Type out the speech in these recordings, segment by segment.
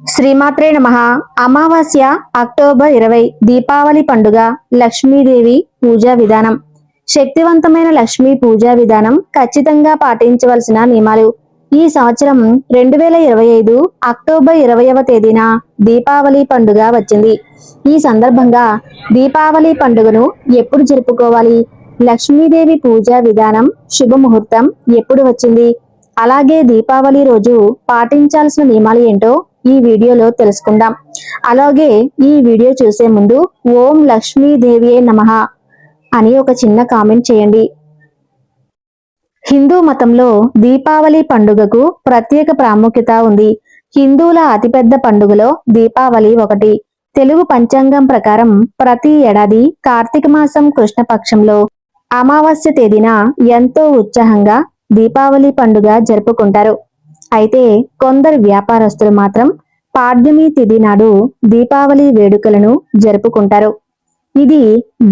శ్రీమాత్రే నమ. అమావాస్య అక్టోబర్ ఇరవై దీపావళి పండుగ లక్ష్మీదేవి పూజా విధానం. శక్తివంతమైన లక్ష్మీ పూజా విధానం ఖచ్చితంగా పాటించవలసిన నియమాలు. ఈ సంవత్సరం రెండు వేల ఇరవై ఐదు అక్టోబర్ ఇరవైవ తేదీన దీపావళి పండుగ వచ్చింది. ఈ సందర్భంగా దీపావళి పండుగను ఎప్పుడు జరుపుకోవాలి? లక్ష్మీదేవి పూజా విధానం శుభముహూర్తం ఎప్పుడు వచ్చింది? అలాగే దీపావళి రోజు పాటించాల్సిన నియమాలు ఏంటో ఈ వీడియోలో తెలుసుకుందాం. అలాగే ఈ వీడియో చూసే ముందు ఓం లక్ష్మీదేవియే నమ అని ఒక చిన్న కామెంట్ చేయండి. హిందూ మతంలో దీపావళి పండుగకు ప్రత్యేక ప్రాముఖ్యత ఉంది. హిందువుల అతిపెద్ద పండుగలో దీపావళి ఒకటి. తెలుగు పంచాంగం ప్రకారం ప్రతి ఏడాది కార్తీక మాసం కృష్ణపక్షంలో అమావాస్య తేదీన ఎంతో ఉత్సాహంగా దీపావళి పండుగ జరుపుకుంటారు. అయితే కొందరు వ్యాపారస్తులు మాత్రం పాడ్యమి తిథి నాడు దీపావళి వేడుకలను జరుపుకుంటారు. ఇది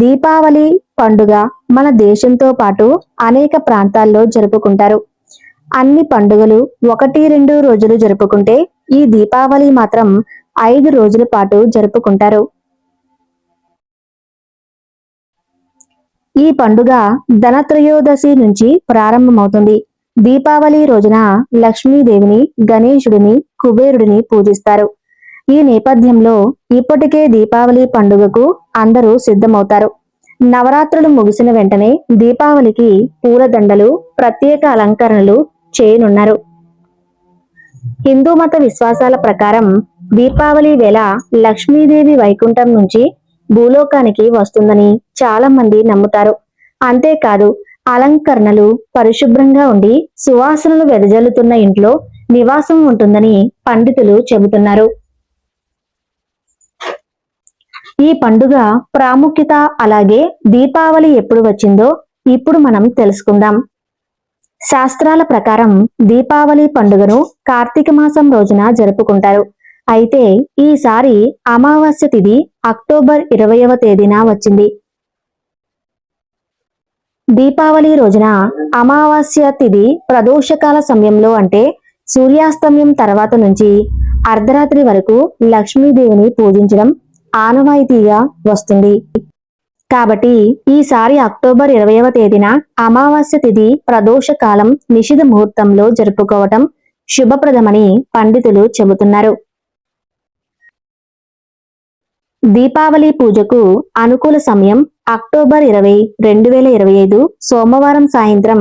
దీపావళి పండుగ మన దేశంతో పాటు అనేక ప్రాంతాల్లో జరుపుకుంటారు. అన్ని పండుగలు ఒకటి రెండు రోజులు జరుపుకుంటే ఈ దీపావళి మాత్రం ఐదు రోజుల పాటు జరుపుకుంటారు. ఈ పండుగ ధనత్రయోదశి నుంచి ప్రారంభమవుతుంది. దీపావళి రోజున లక్ష్మీదేవిని గణేశుడిని కుబేరుడిని పూజిస్తారు. ఈ నేపథ్యంలో ఇప్పటికే దీపావళి పండుగకు అందరూ సిద్ధమవుతారు. నవరాత్రులు ముగిసిన వెంటనే దీపావళికి పూలదండలు ప్రత్యేక అలంకరణలు చేయనున్నారు. హిందూ మత విశ్వాసాల ప్రకారం దీపావళి వేళ లక్ష్మీదేవి వైకుంఠం నుంచి భూలోకానికి వస్తుందని చాలా మంది నమ్ముతారు. అంతేకాదు అలంకరణలు పరిశుభ్రంగా ఉండి సువాసనలు వెదజల్లుతున్న ఇంట్లో నివాసం ఉంటుందని పండితులు చెబుతున్నారు. ఈ పండుగ ప్రాముఖ్యత అలాగే దీపావళి ఎప్పుడు వచ్చిందో ఇప్పుడు మనం తెలుసుకుందాం. శాస్త్రాల ప్రకారం దీపావళి పండుగను కార్తీక మాసం రోజున జరుపుకుంటారు. అయితే ఈసారి అమావాస్య తిథి అక్టోబర్ ఇరవయవ తేదీన వచ్చింది. దీపావళి రోజున అమావాస్య తిథి ప్రదోషకాల సమయంలో అంటే సూర్యాస్తమయం తర్వాత నుంచి అర్ధరాత్రి వరకు లక్ష్మీదేవిని పూజించడం ఆనవాయితీగా వస్తుంది. కాబట్టి ఈసారి అక్టోబర్ ఇరవైవ తేదీన అమావాస్య తిథి ప్రదోష కాలం నిషిధ ముహూర్తంలో జరుపుకోవటం శుభప్రదమని పండితులు చెబుతున్నారు. దీపావళి పూజకు అనుకూల సమయం అక్టోబర్ ఇరవై రెండు వేల ఇరవై ఐదు సోమవారం సాయంత్రం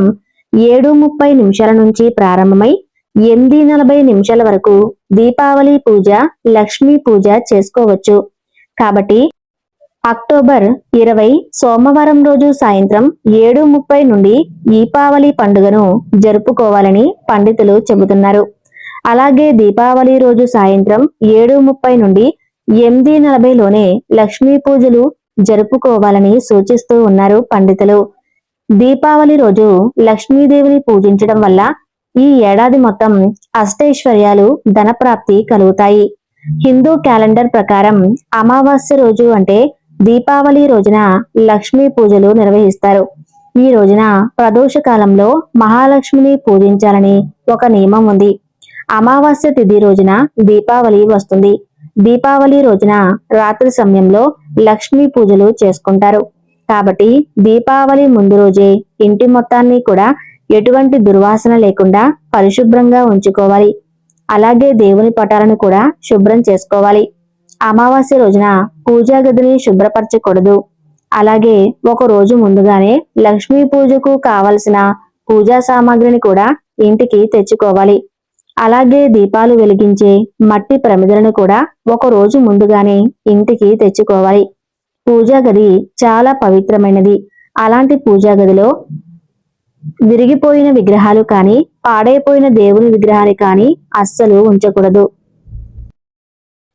ఏడు ముప్పై నిమిషాల నుంచి ప్రారంభమై ఎనిమిది నలభై నిమిషాల వరకు దీపావళి పూజ లక్ష్మీ పూజ చేసుకోవచ్చు. కాబట్టి అక్టోబర్ ఇరవై సోమవారం రోజు సాయంత్రం ఏడు ముప్పై నుండి దీపావళి పండుగను జరుపుకోవాలని పండితులు చెబుతున్నారు. అలాగే దీపావళి రోజు సాయంత్రం ఏడు ముప్పై నుండి ఎనిమిది నలభైలోనే లక్ష్మీ పూజలు జరుపుకోవాలని సూచిస్తూ ఉన్నారు పండితులు. దీపావళి రోజు లక్ష్మీదేవిని పూజించడం వల్ల ఈ ఏడాది మొత్తం అష్టైశ్వర్యాలు ధనప్రాప్తి కలుగుతాయి. హిందూ క్యాలెండర్ ప్రకారం అమావాస్య రోజు అంటే దీపావళి రోజున లక్ష్మీ పూజలు నిర్వహిస్తారు. ఈ రోజున ప్రదోష కాలంలో మహాలక్ష్మిని పూజించాలని ఒక నియమం ఉంది. అమావాస్య తిథి రోజున దీపావళి వస్తుంది. దీపావళి రోజున రాత్రి సమయంలో లక్ష్మీ పూజలు చేసుకుంటారు. కాబట్టి దీపావళి ముందు రోజే ఇంటి మొత్తాన్ని కూడా ఎటువంటి దుర్వాసన లేకుండా పరిశుభ్రంగా ఉంచుకోవాలి. అలాగే దేవుని పటాలను కూడా శుభ్రం చేసుకోవాలి. అమావాస్య రోజున పూజా గదిని శుభ్రపరచకూడదు. అలాగే ఒక రోజు ముందుగానే లక్ష్మీ పూజకు కావలసిన పూజా సామాగ్రిని కూడా ఇంటికి తెచ్చుకోవాలి. అలాగే దీపాలు వెలిగించే మట్టి ప్రమిదలను కూడా ఒక రోజు ముందుగానే ఇంటికి తెచ్చుకోవాలి. పూజా గది చాలా పవిత్రమైనది. అలాంటి పూజా గదిలో విరిగిపోయిన విగ్రహాలు కానీ పాడైపోయిన దేవుని విగ్రహాలు కానీ అస్సలు ఉంచకూడదు.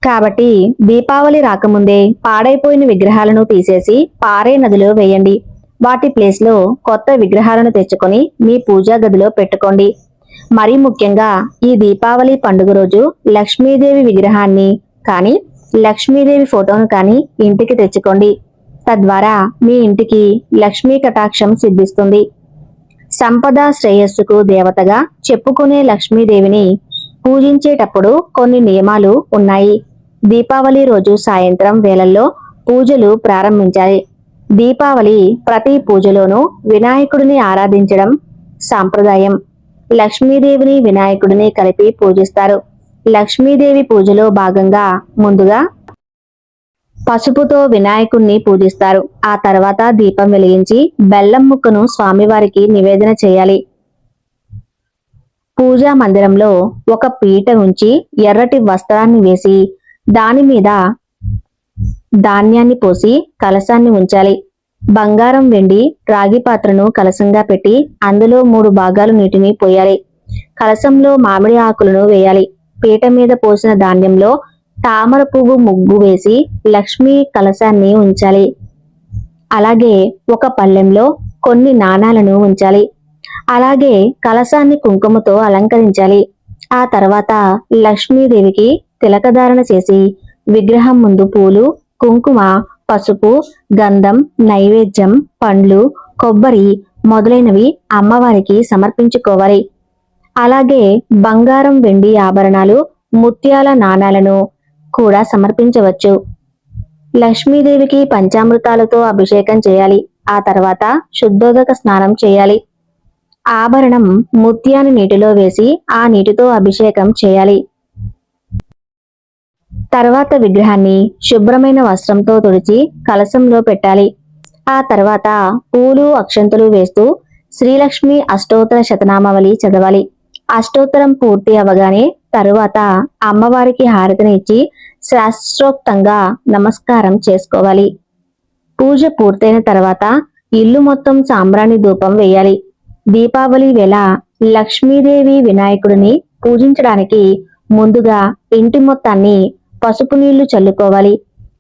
కాబట్టి దీపావళి రాకముందే పాడైపోయిన విగ్రహాలను తీసేసి పారే నదిలో వేయండి. వాటి ప్లేస్లో కొత్త విగ్రహాలను తెచ్చుకొని మీ పూజా గదిలో పెట్టుకోండి. మరీ ముఖ్యంగా ఈ దీపావళి పండుగ రోజు లక్ష్మీదేవి విగ్రహాన్ని కానీ లక్ష్మీదేవి ఫోటోను కానీ ఇంటికి తెచ్చుకోండి. తద్వారా మీ ఇంటికి లక్ష్మీ కటాక్షం సిద్ధిస్తుంది. సంపద శ్రేయస్సుకు దేవతగా చెప్పుకునే లక్ష్మీదేవిని పూజించేటప్పుడు కొన్ని నియమాలు ఉన్నాయి. దీపావళి రోజు సాయంత్రం వేళల్లో పూజలు ప్రారంభించాలి. దీపావళి ప్రతి పూజలోనూ వినాయకుడిని ఆరాధించడం సాంప్రదాయం. లక్ష్మీదేవిని వినాయకుడిని కలిపి పూజిస్తారు. లక్ష్మీదేవి పూజలో భాగంగా ముందుగా పసుపుతో వినాయకుణ్ణి పూజిస్తారు. ఆ తర్వాత దీపం వెలిగించి బెల్లం ముక్కను స్వామివారికి నివేదన చేయాలి. పూజా మందిరంలో ఒక పీట ఉంచి ఎర్రటి వస్త్రాన్ని వేసి దాని మీద ధాన్యాన్ని పోసి కలశాన్ని ఉంచాలి. బంగారం వెండి రాగి పాత్రను కలశంగా పెట్టి అందులో మూడు భాగాలు నీటిని పోయాలి. కలసంలో మామిడి ఆకులను వేయాలి. పీట మీద పోసిన ధాన్యంలో తామర పువ్వు ముగ్గు వేసి లక్ష్మీ కలశాన్ని ఉంచాలి. అలాగే ఒక పళ్ళెంలో కొన్ని నాణాలను ఉంచాలి. అలాగే కలశాన్ని కుంకుమతో అలంకరించాలి. ఆ తర్వాత లక్ష్మీదేవికి తిలకధారణ చేసి విగ్రహం ముందు పూలు కుంకుమ పసుపు గంధం నైవేద్యం పండ్లు కొబ్బరి మొదలైనవి అమ్మవారికి సమర్పించుకోవాలి. అలాగే బంగారం వెండి ఆభరణాలు ముత్యాల నాణాలను కూడా సమర్పించవచ్చు. లక్ష్మీదేవికి పంచామృతాలతో అభిషేకం చేయాలి. ఆ తర్వాత శుద్ధోదక స్నానం చేయాలి. ఆభరణం ముత్యాన్ని నీటిలో వేసి ఆ నీటితో అభిషేకం చేయాలి. తర్వాత విగ్రహాన్ని శుభ్రమైన వస్త్రంతో తుడిచి కలశంలో పెట్టాలి. ఆ తర్వాత పూలు అక్షంతులు వేస్తూ శ్రీలక్ష్మి అష్టోత్తర శతనామావళి చదవాలి. అష్టోత్తరం పూర్తి అవగానే తరువాత అమ్మవారికి హారతిని ఇచ్చి శాస్త్రోక్తంగా నమస్కారం చేసుకోవాలి. పూజ పూర్తయిన తర్వాత ఇల్లు మొత్తం సాంబ్రాణి ధూపం వేయాలి. దీపావళి వేళ లక్ష్మీదేవి వినాయకుడిని పూజించడానికి ముందుగా ఇంటి మొత్తాన్ని పసుపు నీళ్ళు చల్లుకోవాలి.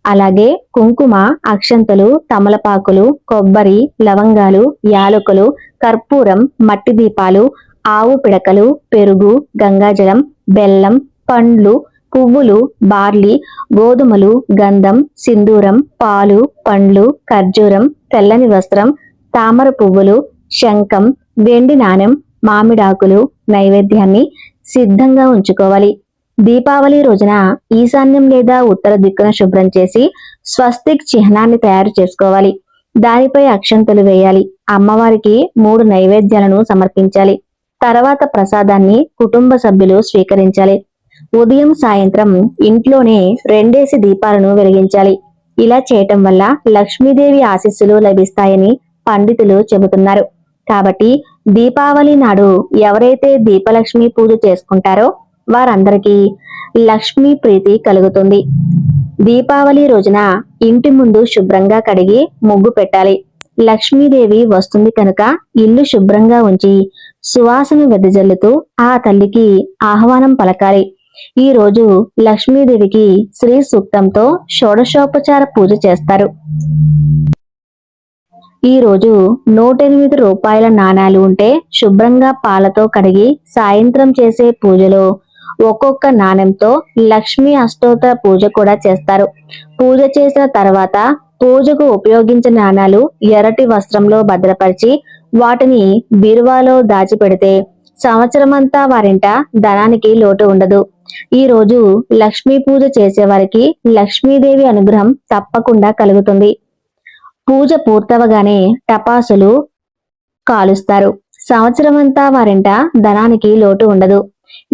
అలాగే కుంకుమ అక్షంతలు తమలపాకులు కొబ్బరి లవంగాలు యాలకులు కర్పూరం మట్టి దీపాలు ఆవు పిడకలు పెరుగు గంగాజలం బెల్లం పండ్లు పువ్వులు బార్లీ గోధుమలు గంధం సింధూరం పాలు పండ్లు ఖర్జూరం తెల్లని వస్త్రం తామర పువ్వులు శంఖం వెండి నాణెం మామిడాకులు నైవేద్యాన్ని సిద్ధంగా ఉంచుకోవాలి. దీపావళి రోజున ఈశాన్యం లేదా ఉత్తర దిక్కున శుభ్రం చేసి స్వస్తిక్ చిహ్నాన్ని తయారు చేసుకోవాలి. దానిపై అక్షంతలు వేయాలి. అమ్మవారికి మూడు నైవేద్యాలను సమర్పించాలి. తర్వాత ప్రసాదాన్ని కుటుంబ సభ్యులు స్వీకరించాలి. ఉదయం సాయంత్రం ఇంట్లోనే రెండేసి దీపాలను వెలిగించాలి. ఇలా చేయటం వల్ల లక్ష్మీదేవి ఆశీస్సులు లభిస్తాయని పండితులు చెబుతున్నారు. కాబట్టి దీపావళి నాడు ఎవరైతే దీపలక్ష్మి పూజ చేసుకుంటారో వారందరికీ లక్ష్మీ ప్రీతి కలుగుతుంది. దీపావళి రోజున ఇంటి ముందు శుభ్రంగా కడిగి ముగ్గు పెట్టాలి. లక్ష్మీదేవి వస్తుంది కనుక ఇల్లు శుభ్రంగా ఉంచి సువాసన వెదజల్లుతూ ఆ తల్లికి ఆహ్వానం పలకాలి. ఈ రోజు లక్ష్మీదేవికి శ్రీ సూక్తంతో షోడశోపచార పూజ చేస్తారు. ఈ రోజు నూట ఎనిమిది రూపాయల నాణాలు ఉంటే శుభ్రంగా పాలతో కడిగి సాయంత్రం చేసే పూజలో ఒక్కొక్క నాణెంతో లక్ష్మీ అష్టోత్తర పూజ కూడా చేస్తారు. పూజ చేసిన తర్వాత పూజకు ఉపయోగించిన నాణాలు ఎర్రటి వస్త్రంలో భద్రపరిచి వాటిని బీరువాలో దాచిపెడితే సంవత్సరమంతా వారింట ధనానికి లోటు ఉండదు. ఈ రోజు లక్ష్మీ పూజ చేసేవారికి లక్ష్మీదేవి అనుగ్రహం తప్పకుండా కలుగుతుంది. పూజ పూర్తవగానే టపాసులు కాలుస్తారు. సంవత్సరమంతా వారింట ధనానికి లోటు ఉండదు.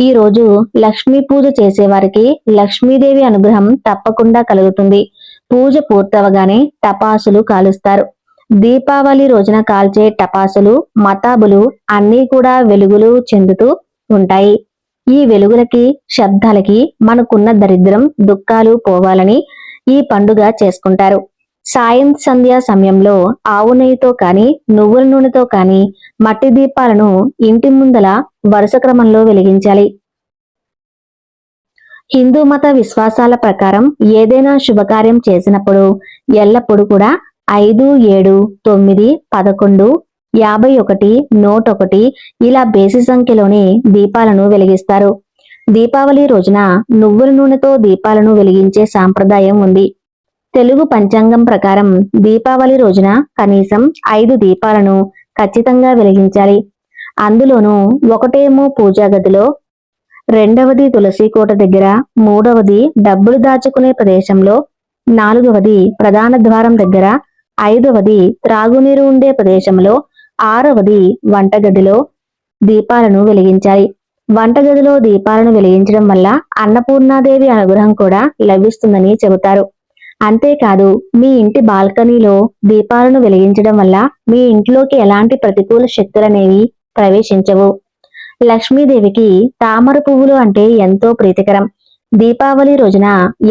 ఈ రోజు లక్ష్మీ పూజ చేసేవారికి లక్ష్మీదేవి అనుగ్రహం తప్పకుండా కలుగుతుంది. పూజ పూర్తవగానే టపాసులు కాలుస్తారు. దీపావళి రోజున కాల్చే టపాసులు మతాబులు అన్నీ కూడా వెలుగులు చెందుతూ ఉంటాయి. ఈ వెలుగులకి శబ్దాలకి మనకున్న దరిద్రం దుఃఖాలు పోవాలని ఈ పండుగ చేసుకుంటారు. సాయం సంధ్యా సమయంలో ఆవు నెయ్యితో కానీ నువ్వుల నూనెతో కానీ మట్టి దీపాలను ఇంటి ముందల వరుస క్రమంలో వెలిగించాలి. హిందూ మత విశ్వాసాల ప్రకారం ఏదైనా శుభకార్యం చేసినప్పుడు ఎల్లప్పుడూ కూడా ఐదు ఏడు తొమ్మిది పదకొండు యాభై ఒకటి నూట ఒకటి ఇలా బేసి సంఖ్యలోని దీపాలను వెలిగిస్తారు. దీపావళి రోజున నువ్వుల నూనెతో దీపాలను వెలిగించే సాంప్రదాయం ఉంది. తెలుగు పంచాంగం ప్రకారం దీపావళి రోజున కనీసం ఐదు దీపాలను ఖచ్చితంగా వెలిగించాలి. అందులోనూ ఒకటేమో పూజా గదిలో రెండవది తులసి కోట దగ్గర మూడవది డబ్బులు దాచుకునే ప్రదేశంలో నాలుగవది ప్రధాన ద్వారం దగ్గర ఐదవది త్రాగునీరు ఉండే ప్రదేశంలో ఆరవది వంటగదిలో దీపాలను వెలిగించాలి. వంటగదిలో దీపాలను వెలిగించడం వల్ల అన్నపూర్ణాదేవి అనుగ్రహం కూడా లభిస్తుందని చెబుతారు. అంతేకాదు మీ ఇంటి బాల్కనీలో దీపాలను వెలిగించడం వల్ల మీ ఇంట్లోకి ఎలాంటి ప్రతికూల శక్తులనేవి ప్రవేశించవు. లక్ష్మీదేవికి తామర పువ్వులు అంటే ఎంతో ప్రీతికరం. దీపావళి రోజున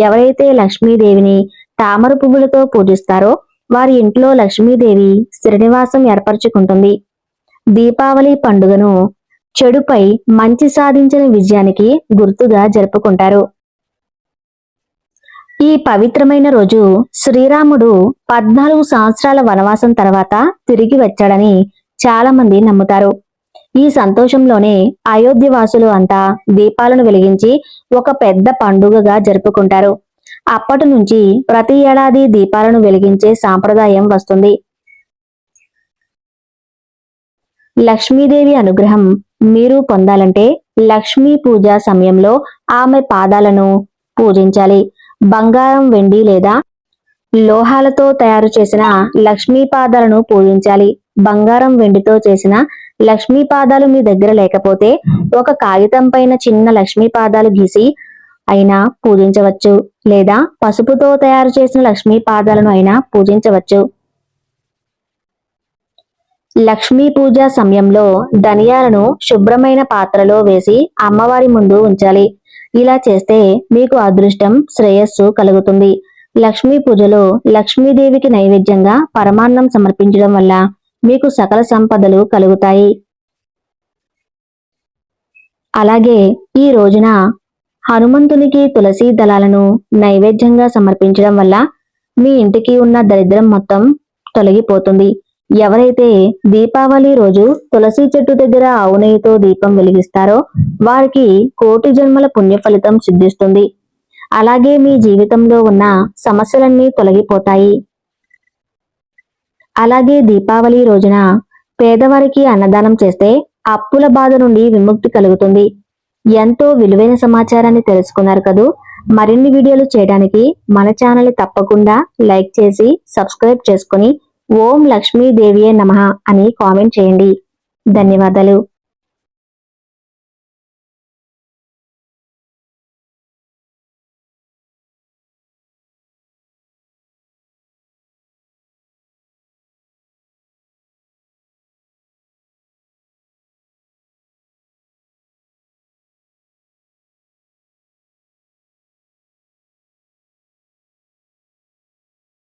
ఎవరైతే లక్ష్మీదేవిని తామర పువ్వులతో పూజిస్తారో వారి ఇంట్లో లక్ష్మీదేవి శ్రీనివాసం ఏర్పరచుకుంటుంది. దీపావళి పండుగను చెడుపై మంచి సాధించిన విజయానికి గుర్తుగా జరుపుకుంటారు. ఈ పవిత్రమైన రోజు శ్రీరాముడు పద్నాలుగు సంవత్సరాల వనవాసం తర్వాత తిరిగి వచ్చాడని చాలా మంది నమ్ముతారు. ఈ సంతోషంలోనే అయోధ్య వాసులు అంతా దీపాలను వెలిగించి ఒక పెద్ద పండుగగా జరుపుకుంటారు. అప్పటి నుంచి ప్రతి ఏడాది దీపాలను వెలిగించే సాంప్రదాయం వస్తుంది. లక్ష్మీదేవి అనుగ్రహం మీరు పొందాలంటే లక్ష్మీ పూజ సమయంలో ఆమె పాదాలను పూజించాలి. బంగారం వెండి లేదా లోహాలతో తయారు చేసిన లక్ష్మీ పాదాలను పూజించాలి. బంగారం వెండితో చేసిన లక్ష్మీ పాదాలు మీ దగ్గర లేకపోతే ఒక కాగితం పైన చిన్న లక్ష్మీ పాదాలు గీసి అయినా పూజించవచ్చు. లేదా పసుపుతో తయారు చేసిన లక్ష్మీ పాదాలను అయినా పూజించవచ్చు. లక్ష్మీ పూజ సమయంలో ధనియాలను శుభ్రమైన పాత్రలో వేసి అమ్మవారి ముందు ఉంచాలి. ఇలా చేస్తే మీకు అదృష్టం శ్రేయస్సు కలుగుతుంది. లక్ష్మీ పూజలో లక్ష్మీదేవికి నైవేద్యంగా పరమాన్నం సమర్పించడం వల్ల మీకు సకల సంపదలు కలుగుతాయి. అలాగే ఈ రోజున హనుమంతునికి తులసి దళాలను నైవేద్యంగా సమర్పించడం వల్ల మీ ఇంటికి ఉన్న దరిద్రం మొత్తం తొలగిపోతుంది. ఎవరైతే దీపావళి రోజు తులసి చెట్టు దగ్గర ఆవునెయ్యితో దీపం వెలిగిస్తారో వారికి కోటి జన్మల పుణ్య ఫలితం సిద్ధిస్తుంది. అలాగే మీ జీవితంలో ఉన్న సమస్యలన్నీ తొలగిపోతాయి. అలాగే దీపావళి రోజున పేదవారికి అన్నదానం చేస్తే అప్పుల బాధ నుండి విముక్తి కలుగుతుంది. ఎంతో విలువైన సమాచారాన్ని తెలుసుకున్నారు కదూ? మరిన్ని వీడియోలు చేయడానికి మన ఛానల్ తప్పకుండా లైక్ చేసి సబ్స్క్రైబ్ చేసుకుని ఓం లక్ష్మీదేవియే నమః అని కామెంట్ చేయండి. ధన్యవాదాలు.